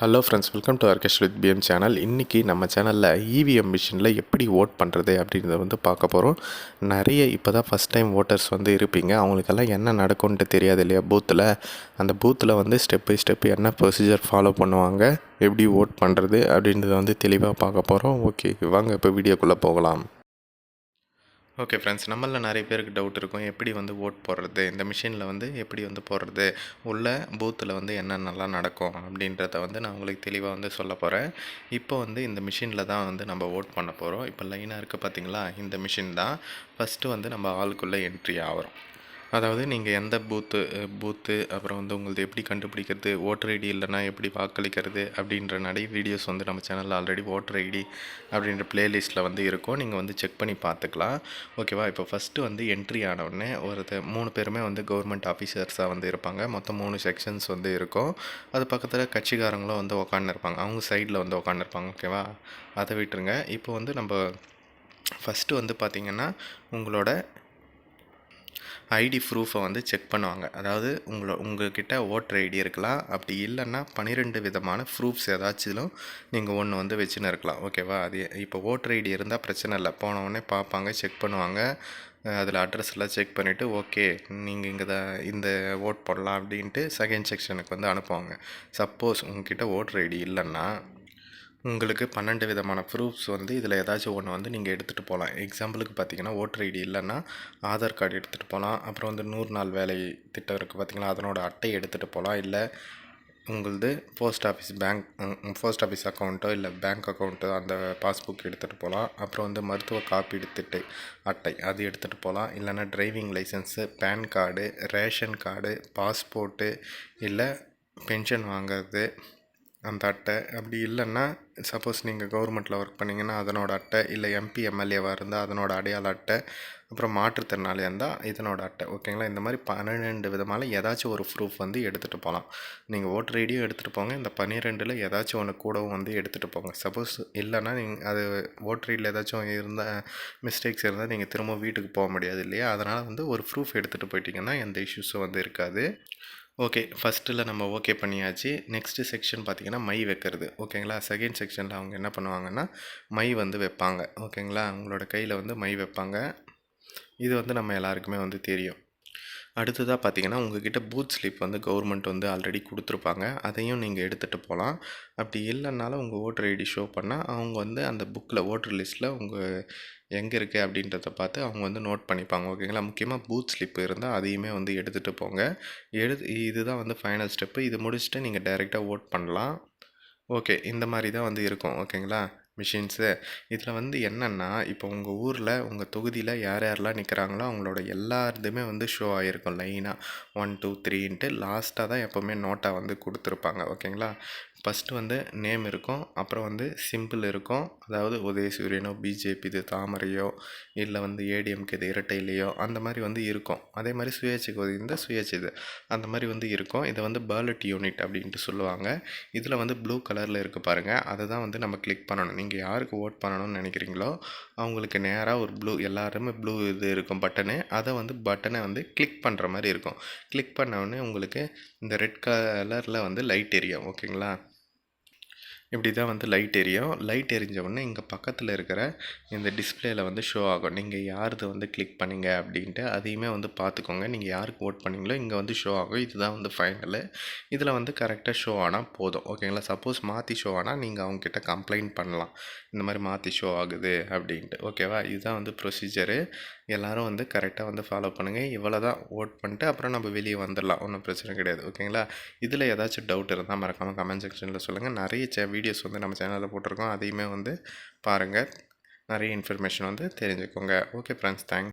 Hello friends welcome to ஆர்கெஸ்ட் with PM channel இன்றைக்கி நம்ம சேனலில் இவிஎம் மிஷினில் எப்படி ஓட் பண்ணுறது அப்படின்றத வந்து பார்க்க போகிறோம் நிறைய இப்போ தான் ஃபஸ்ட் டைம் ஓட்டர்ஸ் வந்து இருப்பீங்க. அவங்களுக்கெல்லாம் என்ன நடக்கும்ன்ட்டு தெரியாது இல்லையா? பூத்தில் அந்த பூத்தில் வந்து ஸ்டெப் பை ஸ்டெப் என்ன ப்ரொசீஜர் ஃபாலோ பண்ணுவாங்க? எப்படி ஓட் பண்ணுறது அப்படின்றத வந்து தெளிவாக பார்க்க போகிறோம் ஓகே வாங்க இப்போ வீடியோக்குள்ளே போகலாம். ஓகே ஃப்ரெண்ட்ஸ் நம்மளில் நிறைய பேருக்கு டவுட் இருக்கும். எப்படி வந்து ஓட் போடுறது? இந்த மிஷினில் வந்து எப்படி வந்து போடுறது? உள்ள பூத்தில் வந்து என்னென்னலாம் நடக்கும்? அப்படின்றத வந்து நான் உங்களுக்கு தெளிவாக வந்து சொல்ல போகிறேன் இப்போ வந்து இந்த மிஷினில் தான் வந்து நம்ம ஓட் பண்ண போகிறோம் இப்போ லைனாக இருக்குது பார்த்தீங்களா இந்த மிஷின் தான். ஃபஸ்ட்டு வந்து நம்ம ஆளுக்குள்ளே என்ட்ரி ஆகிறோம் அதாவது நீங்கள் எந்த பூத்து பூத்து அப்புறம் வந்து உங்களது எப்படி கண்டுபிடிக்கிறது ஓட்டர் ஐடி இல்லைன்னா எப்படி வாக்களிக்கிறது அப்படின்ற நிறைய வீடியோஸ் வந்து நம்ம சேனலில் ஆல்ரெடி ஓட்டர் ஐடி அப்படின்ற பிளேலிஸ்ட்டில் வந்து இருக்கும். நீங்கள் வந்து செக் பண்ணி பார்த்துக்கலாம். ஓகேவா இப்போ ஃபஸ்ட்டு வந்து என்ட்ரி ஆனவுடனே ஒருத்தர் மூணு பேருமே வந்து கவர்மெண்ட் ஆஃபீஸர்ஸாக வந்து இருப்பாங்க. மொத்தம் மூணு செக்ஷன்ஸ் வந்து இருக்கும். அது பக்கத்தில் கட்சிக்காரங்களும் வந்து உக்காந்துருப்பாங்க. அவங்க சைடில் வந்து உக்காந்துருப்பாங்க. ஓகேவா அதை விட்டுருங்க. இப்போ வந்து நம்ம ஃபஸ்ட்டு வந்து பார்த்திங்கன்னா உங்களோட ஐடி ப்ரூஃபை வந்து செக் பண்ணுவாங்க. அதாவது உங்களை உங்கள்கிட்ட ஓட்டர் ஐடி இருக்கலாம். அப்படி இல்லைன்னா பன்னிரெண்டு விதமான ப்ரூஃப்ஸ் ஏதாச்சும் நீங்கள் ஒன்று வந்து வச்சுன்னு இருக்கலாம். ஓகேவா அது இப்போ ஓட்டர் ஐடி இருந்தால் பிரச்சனை இல்லை. போனவுடனே பார்ப்பாங்க செக் பண்ணுவாங்க. அதில் அட்ரஸ்லாம் எல்லாம் செக் பண்ணிவிட்டு ஓகே நீங்கள் இங்கே தான் இந்த ஓட் போடலாம் அப்படின்ட்டு செகண்ட் செக்ஷனுக்கு வந்து அனுப்புவாங்க. சப்போஸ் உங்ககிட்ட ஓட்டர் ஐடி இல்லைன்னா உங்களுக்கு பன்னெண்டு விதமான ப்ரூஃப்ஸ் வந்து இதில் ஏதாச்சும் ஒன்று வந்து நீங்கள் எடுத்துகிட்டு போகலாம் எக்ஸாம்பிளுக்கு பார்த்தீங்கன்னா ஓட்டர் ஐடி இல்லைன்னா ஆதார் கார்டு எடுத்துகிட்டு போகலாம் அப்புறம் வந்து நூறு நாள் வேலை திட்டம் இருக்குது பார்த்தீங்கன்னா அதனோட அட்டை எடுத்துகிட்டு போகலாம் இல்லை உங்களது post office bank post office அக்கௌண்ட்டோ இல்லை பேங்க் அக்கௌண்ட்டோ அந்த பாஸ்புக் எடுத்துகிட்டு போகலாம் அப்புறம் வந்து மருத்துவ காப்பீடு திட்டை அட்டை அது எடுத்துகிட்டு போகலாம் இல்லைன்னா driving licence PAN card ration card passport இல்லை பென்ஷன் வாங்கிறது அந்த அட்டை. அப்படி இல்லைன்னா சப்போஸ் நீங்கள் கவர்மெண்ட்டில் ஒர்க் பண்ணிங்கன்னா அதனோட அட்டை இல்லை எம்பி எம்எல்ஏவாக இருந்தால் அதனோட அடையாள அட்டை அப்புறம் மாற்றுத்திறனாளியாக இருந்தால் இதனோட அட்டை. ஓகேங்களா இந்த மாதிரி பன்னிரெண்டு விதமான ஏதாச்சும் ஒரு ப்ரூஃப் வந்து எடுத்துகிட்டு போகலாம் நீங்கள் ஓட்டர் ஐடியும் எடுத்துகிட்டு போங்க. இந்த பன்னிரெண்டில் ஏதாச்சும் ஒன்று கூடவும் வந்து எடுத்துகிட்டு போங்க. சப்போஸ் இல்லைன்னா நீங்கள் அது ஓட்டர் ஐடியில் ஏதாச்சும் இருந்தால் மிஸ்டேக்ஸ் இருந்தால் நீங்கள் திரும்ப வீட்டுக்கு போக முடியாது இல்லையா? அதனால் வந்து ஒரு ப்ரூஃப் எடுத்துகிட்டு போயிட்டீங்கன்னா எந்த இஷ்யூஸும் வந்து இருக்காது. ஓகே ஃபஸ்ட்டில் நம்ம ஓகே பண்ணியாச்சு. நெக்ஸ்ட்டு செக்ஷன் பார்த்திங்கன்னா மை வைக்கிறது. ஓகேங்களா செகண்ட் செக்ஷனில் அவங்க என்ன பண்ணுவாங்கன்னா மை வந்து வைப்பாங்க. ஓகேங்களா அவங்களோட கையில் வந்து மை வைப்பாங்க. இது வந்து நம்ம எல்லாருக்குமே வந்து தெரியும். அடுத்ததாக பார்த்தீங்கன்னா உங்ககிட்ட பூத் ஸ்லிப் வந்து கவர்மெண்ட் வந்து ஆல்ரெடி கொடுத்துருப்பாங்க. அதையும் நீங்கள் எடுத்துகிட்டு போகலாம் அப்படி இல்லைனாலும் உங்கள் ஓட்டர் ஐடி ஷோ பண்ணால் அவங்க வந்து அந்த புக்கில் ஓட்டர் லிஸ்ட்டில் உங்கள் எங்கே இருக்குது அப்படின்றத பார்த்து அவங்க வந்து நோட் பண்ணிப்பாங்க. ஓகேங்களா முக்கியமாக பூத் ஸ்லிப் இருந்தால் அதையுமே வந்து எடுத்துகிட்டு போங்க. எடுத்து இதுதான் வந்து ஃபைனல் ஸ்டெப்பு இது முடிச்சுட்டு நீங்கள் டைரெக்டாக ஓட் பண்ணலாம். ஓகே இந்த மாதிரி தான் வந்து இருக்கும். ஓகேங்களா மிஷின்ஸு இதில் வந்து என்னென்னா இப்போ உங்கள் ஊரில் உங்கள் தொகுதியில் யார் யாரெல்லாம் நிற்கிறாங்களோ அவங்களோட எல்லாருதுமே வந்து ஷோ ஆகிருக்கும் லைனாக ஒன் டூ த்ரீன்ட்டு லாஸ்ட்டாக தான் எப்போவுமே நோட்டாக வந்து கொடுத்துருப்பாங்க ஓகேங்களா ஃபஸ்ட்டு வந்து நேம் இருக்கும் அப்புறம் வந்து சிம்பிள் இருக்கும். அதாவது உதயசூரியனோ பிஜேபி இது தாமரையோ இல்லை வந்து ஏடிஎம்கே இது இரட்டையிலையோ அந்த மாதிரி வந்து இருக்கும். அதே மாதிரி சுயேட்சைக்கு ஒதுந்த சுயேட்சை இது அந்த மாதிரி வந்து இருக்கும். இதை வந்து பேலட் யூனிட் அப்படின்ட்டு சொல்லுவாங்க. இதில் வந்து ப்ளூ கலரில் இருக்குது பாருங்கள் அதை தான் வந்து நம்ம கிளிக் பண்ணணும். நீங்கள் யாருக்கு ஓட் பண்ணணும்னு நினைக்கிறீங்களோ அவங்களுக்கு நேராக ஒரு ப்ளூ எல்லாருமே ப்ளூ இது இருக்கும் பட்டனு அதை வந்து பட்டனை வந்து கிளிக் பண்ணுற மாதிரி இருக்கும். கிளிக் பண்ண உங்களுக்கு இந்த ரெட் கலரில் வந்து லைட் எரியும் ஓகேங்களா இப்படி தான் வந்து லைட் எரியும். லைட் எரிஞ்ச உடனே இங்கே பக்கத்தில் இருக்கிற இந்த டிஸ்பிளேயில் வந்து ஷோ ஆகும். நீங்கள் யாரது வந்து கிளிக் பண்ணிங்க அப்படின்ட்டு அதையுமே வந்து பார்த்துக்கோங்க. நீங்கள் யாருக்கு ஓட் பண்ணிங்களோ இங்கே வந்து ஷோ ஆகும். இதுதான் வந்து ஃபைனலு இதில் வந்து கரெக்டாக ஷோ ஆனால் போதும். ஓகேங்களா சப்போஸ் மாற்றி ஷோ ஆனால் நீங்கள் அவங்கக்கிட்ட கம்ப்ளைண்ட் பண்ணலாம். இந்த மாதிரி மாற்றி ஷோ ஆகுது அப்படின்ட்டு. ஓகேவா இதுதான் வந்து ப்ரொசீஜரு எல்லோரும் வந்து கரெக்டாக வந்து ஃபாலோ பண்ணுங்கள் இவ்வளோ தான் ஓட் பண்ணிட்டு அப்புறம் நம்ம வெளியே வந்துடலாம். ஒன்றும் பிரச்சனை கிடையாது. ஓகேங்களா இதில் ஏதாச்சும் டவுட் இருந்தால் மறக்காமல் கமெண்ட் செக்ஷனில் சொல்லுங்கள் நிறைய சே வீடியோஸ் வந்து நம்ம சேனலில் போட்டிருக்கோம். அதையுமே வந்து பாருங்கள் நிறைய இன்ஃபர்மேஷன் வந்து தெரிஞ்சுக்கோங்க. Okay friends thanks